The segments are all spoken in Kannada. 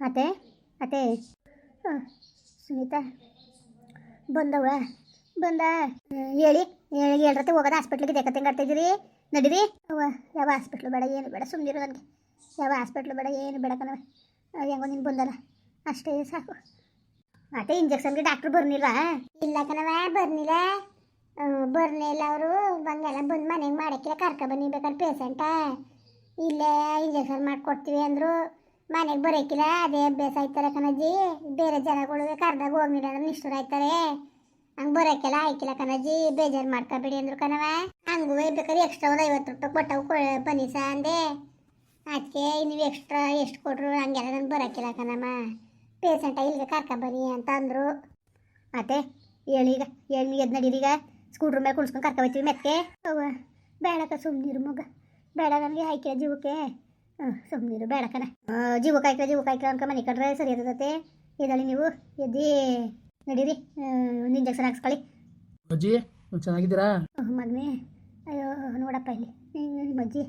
ಅತ್ತೆ ಅತ್ತೆ. ಹಾಂ ಸುನೀತಾ. ಬಂದವ ಬಂದ. ಹೇಳಿ ಹೇಳಿ ಹೇಳ್ರತ್ತೆ ಹೋಗೋದ ಹಾಸ್ಪಿಟ್ಲಿಗೆ ದೇಕತ್ತೆ ಆಡ್ತಿದ್ದೀರಿ? ನಡೀರಿ. ಅವ ಯಾವ ಹಾಸ್ಪಿಟ್ಲು ಬೇಡ ಏನು ಬೇಡ ಸುಮ್ಮನಿರು ನನಗೆ. ಯಾವ ಹಾಸ್ಪಿಟ್ಲು ಬೇಡ ಏನು ಬೇಡ ಕಣವ ಆ, ಹೆಂಗೋ ನೀನು ಬಂದಲ್ಲ. ಅಷ್ಟೇ ಸಾಕು. ಮತ್ತೆ ಇಂಜೆಕ್ಷನ್ಗೆ ಡಾಕ್ಟ್ರು ಬರ್ನಿಲ್ವಾ? ಇಲ್ಲ ಕಣವ ಬರ್ನಿಲ್ಲ. ಬರ್ನೇ ಇಲ್ಲ ಅವರು. ಬಂದೆಲ್ಲ ಬಂದು ಮನೆಗೆ ಮಾಡಕ್ಕಿಲ್ಲ ಕರ್ಕ ಬನ್ನಿ ಬೇಕಾದ್ರೆ ಪೇಷಂಟ ಇಲ್ಲೇ ಇಂಜೆಕ್ಷನ್ ಮಾಡಿಕೊಡ್ತೀವಿ ಅಂದರು. ಮನೆಗೆ ಬರೋಕಿಲ್ಲ, ಅದೇ ಅಭ್ಯಾಸ ಆಯ್ತಾರೆ ಕಣಜ್ಜಿ. ಬೇರೆ ಜನಗಳು ಕರ್ದಾಗ ಹೋಗ್ಲಿಲ್ಲ ಅಂದ್ರೆ ನಿಷ್ಠುರ ಆಯ್ತಾರೆ. ಹಂಗೆ ಬರೋಕ್ಕೆಲ್ಲ ಆಯ್ಕಿಲ್ಲ ಕಣಜ್ಜಿ. ಬೇಜಾರು ಬಿಡಿ ಅಂದ್ರು ಕಣವ ಹಂಗೂ ಬೇಕಾದ್ರೆ ಎಕ್ಸ್ಟ್ರಾ ಒಂದು ಐವತ್ತು ರೂಪಾಯಿ ಕೊಟ್ಟವು ಬನ್ನಿ ಸಾ ಅಂದೆ. ಅದಕ್ಕೆ ನೀವು ಎಕ್ಸ್ಟ್ರಾ ಎಷ್ಟು ಕೊಟ್ರು ಹಂಗೆಲ್ಲ ನಾನು ಬರೋಕ್ಕಿಲ್ಲ ಕಣಮ್ಮ. ಪೇಷಂಟ ಇಲ್ಲಿಗೆ ಕರ್ಕೊಂಬನ್ನಿ ಅಂತ ಅಂದರು. ಮತ್ತೆ ಈಗ, ಹೇಳಿ ಎದ್ ನಡೀರೀಗ ಸ್ಕೂಟ್ರ್ ಮೇಲೆ ಕುಣಿಸ್ಕೊಂಡು ಕರ್ಕ ಹೋಗ್ತೀವಿ ಮೆತ್ತೆ ಬೇಡಕ್ಕ ಸುಮ್ಮನಿರು ಮಗ. ಬೇಡ ನನಗೆ ಹಾಕಿಲ್ಲ ಜೀವಕ್ಕೆ. ಸುಮ್ಮನಿರು ಬೇಡ ಕಣ. ಜೀವ ಜೀವಕ್ಕೆ ಜೀವ ಕಾಯ್ಕಳ ಅನ್ಕ ಮನೆ ಕಂಡ್ರೆ ಸರಿ ಇರ್ತದೆ ಎದಳಿ ನೀವು ಎದ್ದಿ ನಡೀರಿ. ಇಂಜೆಕ್ಷನ್ ಹಾಕ್ಸ್ಕೊಳ್ಳಿ. ಅಜ್ಜಿ ಚೆನ್ನಾಗಿದ್ದೀರಾ? ಮಗನೇ. ಅಯ್ಯೋ ನೋಡಪ್ಪ ಇಲ್ಲಿ. ನಿಮ್ಮ ಅಜ್ಜಿ.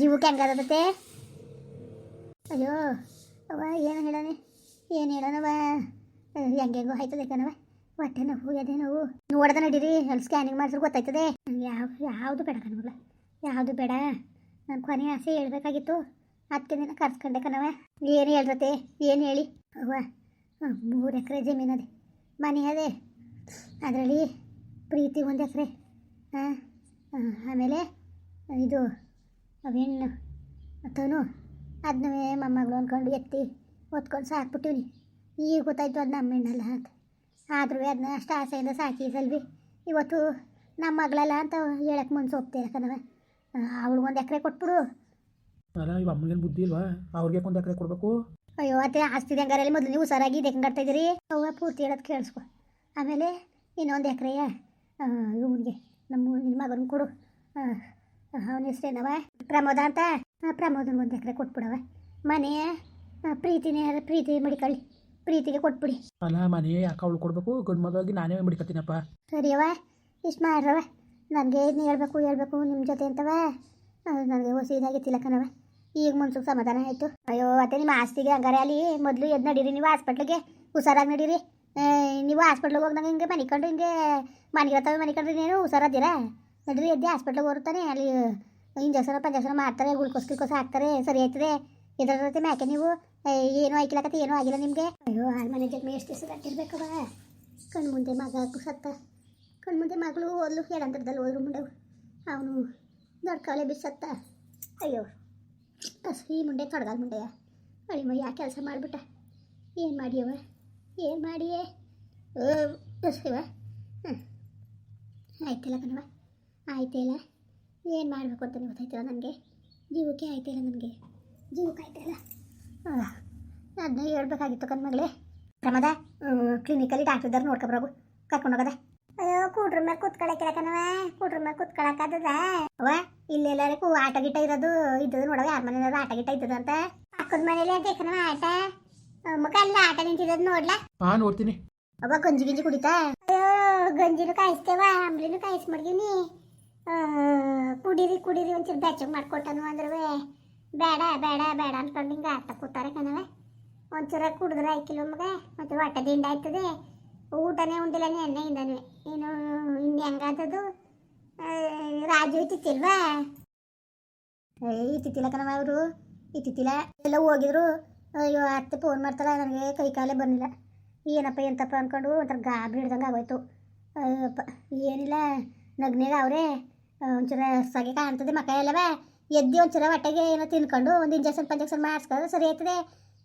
ಜೀವಕ್ಕೆ ಹೆಂಗಾದತ್ತೆ ಅಯ್ಯೋ ಅವ ಏನು ಹೇಳನೆ ಏನು ಹೇಳೋಣವ ಹೆಂಗೆಂಗೋ ಆಯ್ತದೆ ಕಣವ ಹೊಟ್ಟೆ ನೋವು ಎದೆ ನೋವು. ನೋಡ್ದ ನಡೀರಿ ಅಲ್ಲಿ ಸ್ಕ್ಯಾನಿಂಗ್ ಮಾಡಿಸ್ರು ಗೊತ್ತಾಯ್ತದೆ. ಯಾವ ಯಾವುದು ಬೇಡ ಕಣಮಗಳ ಯಾವುದು ಬೇಡ. ನಾನು ಕೊನೆ ಆಸೆ ಹೇಳ್ಬೇಕಾಗಿತ್ತು. ಅದಕ್ಕೆ ನಿನ್ನ ಕರ್ಸ್ಕೊಂಡೆ ಕಣವ ಏನು ಹೇಳ್ರತೆ ಏನು ಹೇಳಿ? ಅವ್ವ, ಮೂರು ಎಕರೆ ಅದೇ. ಮನೆ ಅದೇ. ಅದರಲ್ಲಿ ಪ್ರೀತಿ ಒಂದು ಎಕರೆ. ಆಮೇಲೆ ಇದು ಅವೇನು ತನು ಅದನ್ನೇ ಮೊಮ್ಮಗಳು ಅಂದ್ಕೊಂಡು ಎತ್ತಿ ಒತ್ಕೊಂಡು ಸಾಕ್ಬಿಟ್ಟಿವ್ನಿ. ಈಗ ಗೊತ್ತಾಯ್ತು ಅದು ನಮ್ಮ ಹೆಣ್ಣಲ್ಲ ಅಂತ. ಆದ್ರೂ ಅದನ್ನ ಅಷ್ಟು ಆಸೆಯಿಂದ ಸಾಕಿ ಇವತ್ತು ನಮ್ಮ ಮಗಳಲ್ಲ ಅಂತ ಹೇಳಕ್ಕೆ ಮನ್ಸು ಹೋಗ್ತೀರ ಕಣವ ಅವಳು ಒಂದು ಎಕರೆ ಕೊಟ್ಬಿಡು. ಅಲ್ಲ ಇವ ಅಮ್ಮನಿಗೇನು ಬುದ್ಧಿ ಇಲ್ವಾ? ಅವ್ರಿಗೆ ಒಂದು ಎಕರೆ ಕೊಡಬೇಕು? ಅಯ್ಯೋ ಅತ್ತೆ ಆಸ್ತಿ ಹೆಂಗಾರಲ್ಲಿ ಮೊದಲು ನೀವು ಇದೆ ಹೆಂಗಾಡ್ತಾ ಇದ್ದೀರಿ? ಅವ್ವ ಪೂರ್ತಿ ಹೇಳೋದು ಕೇಳಿಸ್ಕೊ. ಆಮೇಲೆ ಇನ್ನೊಂದು ಎಕರೆಯ ಇವನಿಗೆ ನಮ್ಮ ನಿನ್ನ ಮಗನ ಕೊಡು. ಅವನ ಹೆಸ್ರೇನವ? ಪ್ರಮೋದ ಅಂತ? ಪ್ರಮೋದನ ಒಂದು ಎಕರೆ ಕೊಟ್ಬಿಡವ. ಮನೆ ಪ್ರೀತಿನೇ ಪ್ರೀತಿ ಮಡಿಕಳ್ಳಿ. ಪ್ರೀತಿಗೆ ಕೊಟ್ಬಿಡಿ. ಅಲ್ಲ ಮನೆ ಯಾಕೆ ಅವಳು ಕೊಡ್ಬೇಕು? ಗಂಡು ಮಗಾಗಿ ನಾನೇ ಮಡಿಕತ್ತೀನಪ್ಪ. ಸರಿಯವ ಇಷ್ಟು ಮಾಡ್ರವ ನನಗೆ ಇದನ್ನ ಹೇಳಬೇಕು ಹೇಳಬೇಕು ನಿಮ್ಮ ಜೊತೆ ಅಂತವ. ನನಗೆ ಹೊಸ ಇದಾಗಿತ್ತಿಲ್ಲ ಕಣವ ಈಗ ಮುನ್ಸೂಕ್ ಸಮಾಧಾನ ಆಯಿತು. ಅಯ್ಯೋ ಅತ್ತೆ ನಿಮ್ಮ ಆಸ್ತಿಗೆ ಹಂಗಾರೆ ಅಲ್ಲಿ ಮೊದಲು ಎದ್ದು ನಡೀರಿ, ನೀವು ಹಾಸ್ಪಿಟ್ಲಿಗೆ ಹುಷಾರಾಗಿ ನಡೀರಿ. ನೀವು ಹಾಸ್ಪಿಟ್ಲಿಗೆ ಹೋಗ್ದಂಗೆ ಹಿಂಗೆ ಮನಿಕೊಂಡು ಹಿಂಗೆ ಮನೆಗಿರ್ತವೆ ಮನಿಕೊಂಡ್ರಿ ನೀನು ಹುಷಾರದ್ದೀರಾ ನಡೀರಿ ಎದ್ದೆ ಹಾಸ್ಪಿಟ್ಲಿಗೆ ಹೋಗ್ತಾನೆ ಅಲ್ಲಿ ಇಂಜೆಕ್ಷನ್ ಪಂಜೆಕ್ಷನ್ ಮಾಡ್ತಾರೆ ಗ್ಲುಕೋಸ್ ಗ್ಲುಕೋಸ್ ಹಾಕ್ತಾರೆ, ಸರಿ ಆಯ್ತದೆ? ಇದರ ಜೊತೆ ಮ್ಯಾಕೆ ನೀವು? ಏನು ಆಯ್ಕಿಲ್ಲಕತ್ತೆ ಏನೂ ಆಗಿಲ್ಲ ನಿಮಗೆ? ಅಯ್ಯೋ ಆ ಮನೆ ಜೊತೆ ಎಷ್ಟು ದಿವಸ ಕಣ್ಣು ಮುಂದೆ ಮಗ ಸತ್ತ. ಕಣ್ಣು ಮುಂದೆ ಮಗಳು ಓದ್ಲು ಹೇಳಂತರದಲ್ಲಿ ಹೋದ್ರು ಮುಂಡೆ ಅವನು ದೊಡ್ಡ ಕಾಲೇ ಬಿಸತ್ತ ಅಯ್ಯೋ ಈ ಮುಂಡೆ, ತೊಡಗಲ್ ಮುಂಡೆಯ? ಅಳಿಮ ಯಾಕೆ ಕೆಲಸ ಮಾಡಿಬಿಟ್ಟ. ಏನು ಮಾಡಿಯವ? ಏನು ಮಾಡಿಯೇ? ಕಸಿವ ಹಾಂ ಆಯ್ತಿಲ್ಲ ಕಣವ ಆಯ್ತಿಲ್ಲ ಏನು ಮಾಡಬೇಕು ಅಂತ ಗೊತ್ತಾಯ್ತಿಲ್ಲ ನನಗೆ? ಜೀವಕ್ಕೆ ಆಯ್ತಿಲ್ಲ ನನಗೆ. ಜೀವಕ್ಕೆ ಆಯ್ತಿಲ್ಲ ಅದನ್ನ ಹೇಳ್ಬೇಕಾಗಿತ್ತು ಕಣ್ಮಗಳೇ ಪ್ರಮದ ಕ್ಲಿನಿಕಲ್ಲಿ ಡಾಕ್ಟ್ರ್ ಇದ್ದಾರೆ ನೋಡ್ಕೊಬರೋಗು ಕರ್ಕೊಂಡೋಗದ? ಅಯ್ಯೋ ಕೂಡ್ರ ಮೇಲೆ ಕುತ್ಕೊಳಕ್ಕಿಲ್ಲ ಕಣವ ಕೂಡ್ರ ಮೇಲೆ ಕುತ್ಕೊಳಕ್ಕಾಗದ ಅವ ಇಲ್ಲೆಲ್ಲರಿಗೂ ಆಟ ಗಿಟ ಇರೋದು ಇದ್ದದು ನೋಡವ ಯಾರ ಮನೆ ಆಟ ಗಿಟ ಇದ್ದದ ಅಂತ. ಪಕ್ಕದ ಮನೇಲಿ ಅಂತ ಕಣವ ಆಟ. ಮಗ ಅಲ್ಲ ಆಟ ನಿಂತಿರೋದು ನೋಡ್ಲಾ? ಹಾ ನೋಡ್ತೀನಿ. ಅವ ಗಂಜಿ ಗಿಂಜಿ ಕುಡಿತಾ? ಅಯ್ಯೋ ಗಂಜಿನೂ ಕಾಯಿಸ್ತೇವ ಅಂಬ್ಲಿನೂ ಕಾಯಿಸ್ ಮಡ್ಗಿನಿ. ಕುಡೀರಿ ಕುಡೀರಿ ಒಂಚೂರು ಬೆಚ್ಚಗೆ ಮಾಡ್ಕೊಟ್ಟನು ಅಂದ್ರವೇ. ಬೇಡ ಬೇಡ ಬೇಡ ಅನ್ಕೊಂಡು ಹಿಂಗೆ ಆಟ ಕೂತಾರೆ ಕಣವ ಒಂಚೂರ ಕುಡಿದ್ರೆ ಆಯ್ಕಿಲ್ಲ ಮಗ? ಮತ್ತೆ ಹೊಟ್ಟೆ ದಿಂಡ ಆಯ್ತದೆ. ಊಟನೇ ಉಂಡಿಲ್ಲ ನೆನ್ನೆಯಿಂದನೂ. ಏನು ಇನ್ನು ಹೆಂಗಾದದು ರಾಜು ಇತ್ತಿತ್ತಿಲ್ವಾ? ಇತ್ತಿತ್ತಿಲ್ಲ ಕಣವ ಅವರು, ಇತ್ತಿತ್ತಿಲ್ಲ. ಎಲ್ಲ ಹೋಗಿದ್ರು. ಅಯ್ಯೋ, ಅತ್ತೆ ಫೋನ್ ಮಾಡ್ತಾರ ನನಗೆ ಕೈ ಕಾಲೇ ಬಂದಿಲ್ಲ ಏನಪ್ಪ, ಎಂತಪ್ಪ ಅಂದ್ಕೊಂಡು ಒಂಥರ ಗಾಬರಿ ಹಿಡ್ದಂಗೆ ಆಗೋಯ್ತು. ಅಯ್ಯಪ್ಪ, ಏನಿಲ್ಲ, ನಗ್ನೇಗ ಅವರೇ ಒಂಚೂರ ಸಗೆ ಕಾಣ್ತದೆ ಮಕ್ಕ ಎಲ್ಲವ ಎದ್ದು ಒಂಚೂರ ಹೊಟ್ಟೆಗೆ ಏನೋ ತಿನ್ಕೊಂಡು ಒಂದು ಇಂಜೆಕ್ಷನ್ ಪಂಜೆಕ್ಷನ್ ಮಾಡಿಸ್ಕೊಂಡು ಸರಿ ಆಯ್ತದೆ.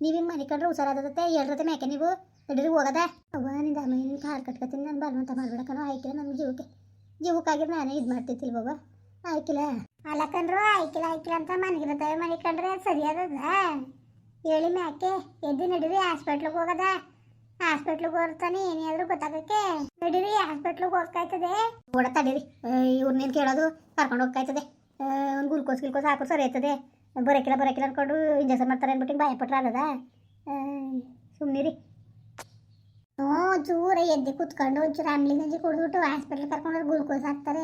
ನೀವು ಮನೆ ಕಂಡ್ರೆ ಹುಷಾರಾದತ್ತೆ ಹೇಳ್ರತ್ತೆ ಮ್ಯಾಕೆ ನೀವು? ನಡೀರಿ ಹೋಗದ? ಅವ್ವ, ನಿಂದ ಅಮ್ಮ ನಿನ್ನ ಕಾರ್ ಕಟ್ಕೊತೀನಿ ನಾನು ಬರುವಂತ ಮಾಡ್ಬೇಡ ಕಣೋ, ಆಯ್ಕಿಲ್ಲ ನನ್ನ ಜೀವಕ್ಕೆ. ಜೀವಕ್ಕಾಗಿರೋ ನಾನೇ ಇದು ಮಾಡ್ತಿತ್ತಿಲ್ವವ ಆಯ್ಕಿಲ್ಲ? ಅಲ್ಲ ಕಂಡ್ರು ಆಯ್ಕಿಲ್ಲ ಆಯ್ಕಿಲ್ಲ ಅಂತ ಮನೆಗಿರ್ತವೆ ಮನೆ ಕಂಡ್ರೆ ಸರಿಯಾದದ ಹೇಳಿ ಮ್ಯಾಕೆ, ಎದ್ದು ನಡೀರಿ, ಹಾಸ್ಪಿಟ್ಲಿಗೆ ಹೋಗದ? ಹಾಸ್ಪಿಟ್ಲಿಗೆ ಹೋಗ್ತಾನೆ ಏನಾದ್ರು ಗೊತ್ತಾಗಕ್ಕೆ. ನಡೀರಿ, ಹಾಸ್ಪಿಟ್ಲಿಗೆ ಓಡತ್ತಡೀರಿ ತಡೀರಿ ಇವ್ರನ್ನೇನು ಕೇಳೋದು ಕರ್ಕೊಂಡು ಹೋಗ್ತಾಯ್ತದೆ. ಒಂದು ಗ್ಲುಕೋಸ್ ಗಿಲ್ಕೋಸ್ ಹಾಕೋ ಸರಿ ಆಯ್ತದೆ. ಬರೋಕಿಲ್ಲ ಬರೋಕಿಲ್ಲ ಅಂದ್ಕೊಂಡು ಇಂಜೆಕ್ಷನ್ ಮಾಡ್ತಾರೆ ಅಂದ್ಬಿಟ್ಟು ಭಯ ಪಟ್ರೆ ಅಲ್ಲದ? ಸುಮ್ಮನಿರಿ ಹ್ಞೂ ಜೋರ ಎದ್ದು ಕುತ್ಕೊಂಡು ಒಂಚೂರು ಅಂಬ್ಲಿ ಗಂಜಿ ಕುಡಿದ್ಬಿಟ್ಟು ಹಾಸ್ಪಿಟ್ಲಿಗೆ ಕರ್ಕೊಂಡು ಗ್ಲೂಕೋಸ್ ಹಾಕ್ತಾರೆ.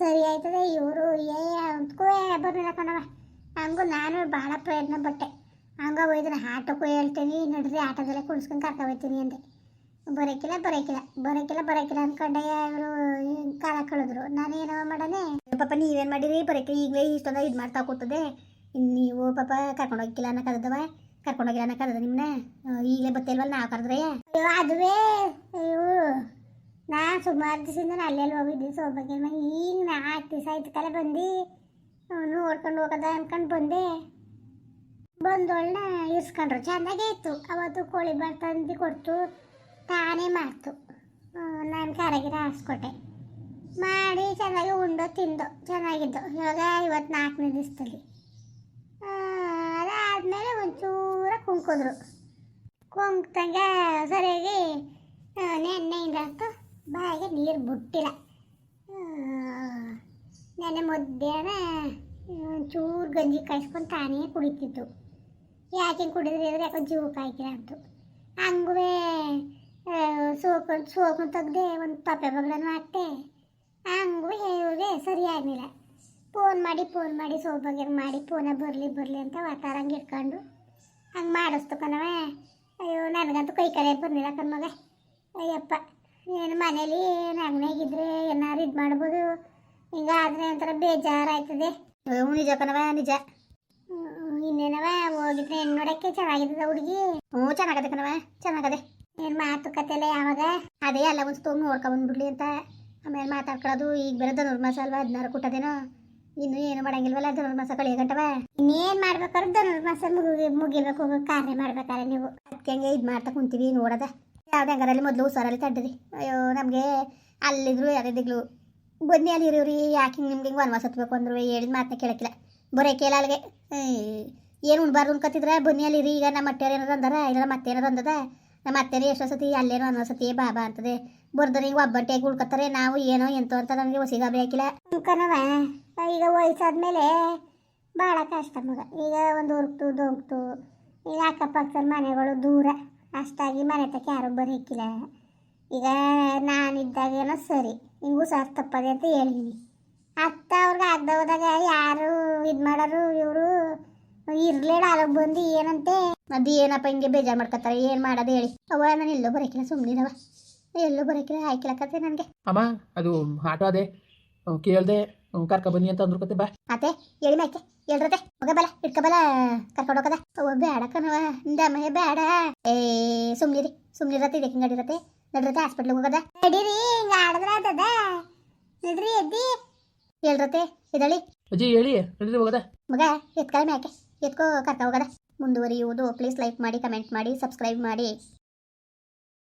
ಸರಿ ಆಯ್ತದೆ, ಇವರು ಏ ಅಂದ್ಕೂ ಬರ್ಲಿಲ್ಲ ಕಣವ ಹಂಗೂ ನಾನು ಭಾಳ ಪ್ರಯತ್ನ ಪಟ್ಟೆ. ಹಂಗ ಒಯ್ದ್ರೆ ಆಟೋಕ್ಕೂ ಹೇಳ್ತೀನಿ, ನಡ್ರಿ ಆಟೋದಲ್ಲೇ ಕುಣಿಸ್ಕೊಂಡು ಕರ್ಕೊ ಹೋಗ್ತೀನಿ ಅಂದೆ. ಬರೋಕಿಲ್ಲ ಬರೋಕಿಲ್ಲ ಬರೋಕಿಲ್ಲ ಬರೋಕಿಲ್ಲ ಅಂದ್ಕೊಂಡೆ ಇವರು ಕಾಲ ಕಳೆದ್ರು. ನಾನು ಏನೋ ಮಾಡನೆ ಪಾಪ ನೀವೇನು ಮಾಡಿರಿ? ಬರೋಕೆ ಈಗಲೇ ಇಷ್ಟೊಂದ ಇದು ಮಾಡ್ತಾ ಕೂತದೆ. ಇನ್ನು ನೀವು ಪಾಪ ಕರ್ಕೊಂಡು ಹೋಗಿಲ್ಲ ಅನ್ನೋಕ್ಕದವ ಕರ್ಕೊಂಡು ಹೋಗಿಲ್ಲ ಕರೆದ ನಿಮ್ಮನ್ನ ಈಗಲೇ ಬತ್ತಿಲ್ವಲ್ಲ ನಾವು ಕರೆದ್ರೆ? ಅದುವೇ, ಅಯ್ಯೋ. ನಾ ಸುಮಾರು ದಿವಸದಿಂದ ಅಲ್ಲೆಲ್ಲಿ ಹೋಗಿದ್ದೆ ಸೌಭಾಗ್ಯ ಈಗ ನಾಲ್ಕು ದಿವಸ ಆಯ್ತು ಕಲೆ ಬಂದು. ನೋಡ್ಕೊಂಡು ಹೋಗದ ಅನ್ಕೊಂಡು ಬಂದೆ. ಬಂದೊಳ್ನ ಇರ್ಸ್ಕೊಂಡ್ರು. ಚೆನ್ನಾಗೇ ಇತ್ತು. ಅವತ್ತು ಕೋಳಿ ಬಾರ್ ತಂದು ಕೊಡ್ತು. ತಾನೇ ಮಾಡ್ತು. ನಾನು ಕಾರಾಗಿರ ಹಾಸ್ಕೊಟ್ಟೆ. ಮಾಡಿ ಚೆನ್ನಾಗಿ ಉಂಡು, ತಿಂದು. ಚೆನ್ನಾಗಿದ್ದು ಇವಾಗ ಇವತ್ತು ನಾಲ್ಕನೇ ದಿವಸದಲ್ಲಿ. ಅದಾದಮೇಲೆ ಒಂಚೂರ ಕುಂಕಿದ್ರು ಕುಂಕ್ತಂಗ ಸರಿಯಾಗಿ ನೆನ್ನೆಯಿಂದ ಅಂತೂ ಬಾಯಿಗೆ ನೀರು ಬಿಟ್ಟಿಲ್ಲ ನೆನ್ನೆ ಮಧ್ಯಾಹ್ನ ಒಂಚೂರು ಗಂಜಿ ಕಾಯಿಸ್ಕೊಂಡು ತಾನೇ ಕುಡಿತಿತ್ತು. ಯಾಕೆ ಕುಡಿದ್ರೆ? ಯಾಕೋ ಜೀವ ಕಾಯ್ಕಿಲ್ಲ ಅಂತು. ಹಂಗೂ ಸೋಕೊಂಡು ಸೋಕೊಂಡು ತೆಗ್ದೆ ಒಂದು ತಪ್ಪೆ ಬಗ್ಳನ್ನು ಹಾಕ್ತೆ. ಹಂಗೂ ಹೇಳಿದ್ರೆ ಸರಿ ಆಗಲಿಲ್ಲ. ಫೋನ್ ಮಾಡಿ ಫೋನ್ ಮಾಡಿ ಸೋಬಾಗ್ಯಾಗ ಮಾಡಿ, ಫೋನ ಬರಲಿ ಬರಲಿ ಅಂತ ವಾತಾರಂಗೆ ಇಟ್ಕೊಂಡು ಹಂಗೆ ಮಾಡಿಸ್ತು ಅಯ್ಯೋ, ನನಗಂತೂ ಕೈ ಕಡೆ ಬರ್ಲಿಲ್ಲ ಕಣ್ಮಗ ಅಯ್ಯಪ್ಪ, ಏನು ಮನೇಲಿ ನಗ್ನಾಗಿದ್ರೆ ಏನಾರು ಇದು ಮಾಡ್ಬೋದು? ಹಿಂಗಾದ್ರೆ ಒಂಥರ ಬೇಜಾರಾಯ್ತದೆ. ನಿಜ ಕಣವ ನಿಜ. ಇನ್ನೇನವ ಹೋಗಿದ್ರೆ ಹೆಣ್ಣು ನೋಡಕ್ಕೆ ಚೆನ್ನಾಗಿದ್ದದ ಹುಡುಗಿ. ಹ್ಞೂ, ಚೆನ್ನಾಗದೆ ಕಣವ ಚೆನ್ನಾಗದೆ. ಏನು ಮಾತುಕತೆ ಎಲ್ಲ ಯಾವಾಗ? ಅದೇ ಎಲ್ಲ ಒಂದು ತೊಗೊಂಡು ನೋಡ್ಕೊಂಬಂದ್ಬಿಡ್ಲಿ ಅಂತ. ಆಮೇಲೆ ಮಾತಾಡ್ಕೊಳ್ಳೋದು, ಈಗ ಬೇರೆ ಧನುರ್ಮಾಸ ಅಲ್ವಾ, ಹದಿನಾರು ಕೊಟ್ಟದೇನೋ ಇನ್ನೂ ಏನು ಮಾಡಂಗಿಲ್ವಲ್ಲ ಧನುರ್ಮಾಸ ಕಳಿಯ ಗಂಟವ? ಇನ್ನೇನು ಮಾಡ್ಬೇಕಾದ್ರೆ ಧನುರ್ಮಾಸ ಮುಗಿ ಮುಗಿಬೇಕು ಕಾರ್ಯ ಮಾಡ್ಬೇಕಾರೆ ನೀವು. ಅದಕ್ಕೆ ಹಂಗೆ ಇದು ಮಾಡ್ತಾ ಕುಂತೀವಿ, ನೋಡದ. ಯಾವ್ದು ಹೆಂಗಾರಲ್ಲಿ ಮೊದಲು ಹುಷಾರಲ್ಲಿ ತಡ್ಡ್ರಿ ಅಯ್ಯೋ, ನಮಗೆ ಅಲ್ಲಿದ್ರು ಯಾರಿದ್ದಿಗ್ಲು ಬನ್ನಿ ಅಲ್ಲಿ ಇರೋರಿ ಯಾಕೆ ಹಿಂಗೆ ನಿಮ್ಗೆ ಹಿಂಗೆ ವನವಾಸ ಹತ್ಬೇಕು ಅಂದ್ರು ಹೇಳಿದ ಮಾತನ್ನ ಕೇಳಕ್ಕಿಲ್ಲ. ಬರೇ ಕೇಳ ಅಲ್ಲಿಗೆ ಏನು ಉಣ್ಬಾರ್ದು ಅನ್ಕತ್ತಿದ್ರೆ ಬನ್ನಿ ಅಲ್ಲಿ ರೀ ಈಗ ನಮ್ಮ ಅಟ್ಟೆಯವ್ರು ಏನಾರು ಅಂದಾರ? ಇಲ್ಲ ಮತ್ತೆ ಏನಾರು ಅಂದದ? ನಮ್ಮ ಅತ್ತೆನೇ ಎಷ್ಟೋ ಸತಿ ಅಲ್ಲೇನೋ ಅನ್ನೋ ಬಾಬಾ ಅಂತದೆ. ಬರ್ದ್ರೆ ಹಿಂಗೆ ಒಬ್ಬಟ್ಟಿಯಾಗಿ ಉಳ್ಕೊತಾರೆ ನಾವು ಏನೋ ಎಂತೋ ಅಂತ ನಮಗೆ ಹೊಸಿಗಾಬಿ ಹಾಕಿಲ್ಲ. ಈಗ ವಯಸ್ಸಾದ್ಮೇಲೆ ಭಾಳ ಕಷ್ಟ ಮಗ. ಈಗ ಒಂದು ಹುರ್ಕ್ತು ದೊಂಕ್ತು ಈಗ ಅಕ್ಕಪಕ್ಕದ ಮನೆಗಳು ದೂರ. ಅಷ್ಟಾಗಿ ಮನೆ ತಕ್ಕ ಯಾರು ಬರೀಕಿಲ್ಲ. ಈಗ ನಾನಿದ್ದಾಗೇನೋ ಸರಿ ಹಿಂಗು ಸರ್ ತಪ್ಪದೆ ಅಂತ ಹೇಳಿದ್ದೀನಿ ಅತ್ತ ಅವ್ರಿಗೆ ಅರ್ಧ ಹೋದಾಗ ಯಾರು ಇದು ಮಾಡೋರು ಇವರು ಇರ್ಲೇಡ ಅಲ್ಲಿ ಬಂದು ಏನಂತೆ? ಅದು ಏನಪ್ಪ ಹಿಂಗೆ ಬೇಜಾರು ಮಾಡ್ಕೊತಾರೆ, ಏನು ಮಾಡೋದು ಹೇಳಿ. ಅವ ನಾನು ಎಲ್ಲೋ ಬರೋಕಿಲ್ಲ ಸುಮ್ಮನಿದವ ಎಲ್ಲೋ ಬರೋಕಿಲ್ಲ ಹಾಕಿಲಕತ್ತೆ ನನಗೆ. ಅಮ್ಮ, ಅದು ಆಟೋ ಅದೇ. ಕೇಳ್ದೆ ಕರ್ಕ ಬನ್ನಿ ಅಂತ ಅಂದ್ರು ಕತೆ ಬಾ. ಅತ್ತೆ ಹೇಳಿ ಮ್ಯಾಕೆ ಹೇಳ್ರತೆ ಮಗ ಬಲ ಇಟ್ಕ ಬಲ ಕರ್ಕೊಂಡು ಹೋಗದ. ಅವ ಬೇಡ ಕಣವ ದಮೆ ಬೇಡ. ಏ ಸುಮ್ನಿರಿ ಸುಮ್ನಿರತ್ತೆ ಇದಕ್ಕೆ ಹಿಂಗಡಿರತ್ತೆ ನಡ್ರತೆ ಹಾಸ್ಪಿಟ್ಲಿಗೆ ಹೋಗದ. ನಡೀರಿ ಹಿಂಗೆ ಆಡಿದ್ರೆ ಆತದ. ನಡ್ರಿ ಎದ್ದಿ. ಹೇಳ್ರತೆ ಇದಳಿ ಅಜ್ಜಿ ಹೇಳಿ ನಡೀರಿ ಹೋಗದ. ಮಗ ಎತ್ಕಳ ಮ್ಯಾಕೆ ಎತ್ಕೋ ಕರ್ಕ ಹೋಗದ. ಮುಂದುವರಿಯುವುದು ಪ್ಲೀಸ್ ಲೈಕ್ ಮಾಡಿ ಕಮೆಂಟ್ ಮಾಡಿ ಸಬ್ಸ್ಕ್ರೈಬ್ ಮಾಡಿ.